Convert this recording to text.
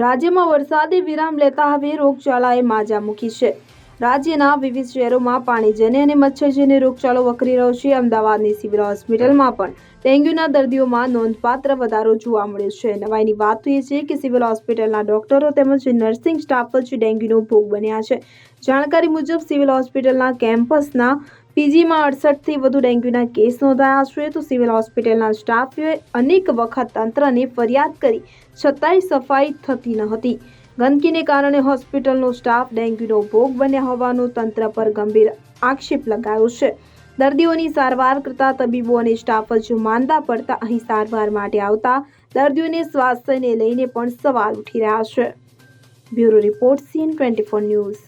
રાજ્યમાં વરસાદે વિરામ લેતા હવે રોગચાળાએ માજા મૂકી છે. રાજ્યના વિવિધ શહેરોમાં પાણીજન્ય અને મચ્છરજન્ય રોગચાળો વકરી રહ્યો છે, અમદાવાદની સિવિલ હોસ્પિટલમાં પણ ડેન્ગ્યુના દર્દીઓમાં નોંધપાત્ર વધારો જોવા મળ્યો છે. નવાઈની વાત એ છે કે સિવિલ હોસ્પિટલના ડોક્ટરો તેમજ નર્સિંગ સ્ટાફ જ ડેન્ગ્યુનો ભોગ બન્યા છે. જાણકારી મુજબ સિવિલ હોસ્પિટલના કેમ્પસના પીજીમાં અડસઠથી વધુ ડેન્ગ્યુના કેસ નોંધાયા છે. તો સિવિલ હોસ્પિટલના સ્ટાફે અનેક વખત તંત્રને ફરિયાદ કરી, છતાંય સફાઈ થતી ન હતી. ગંદકીને કારણે હોસ્પિટલનો સ્ટાફ ડેન્ગ્યુનો ભોગ બન્યા હોવાનો તંત્ર પર ગંભીર આક્ષેપ લગાયો છે. દર્દીઓની સારવાર કરતા તબીબો અને સ્ટાફ જ માંદા પડતા અહીં સારવાર માટે આવતા દર્દીઓને સ્વાસ્થ્યને લઈને પણ સવાલ ઉઠી રહ્યા છે. Bureau report CN twenty news.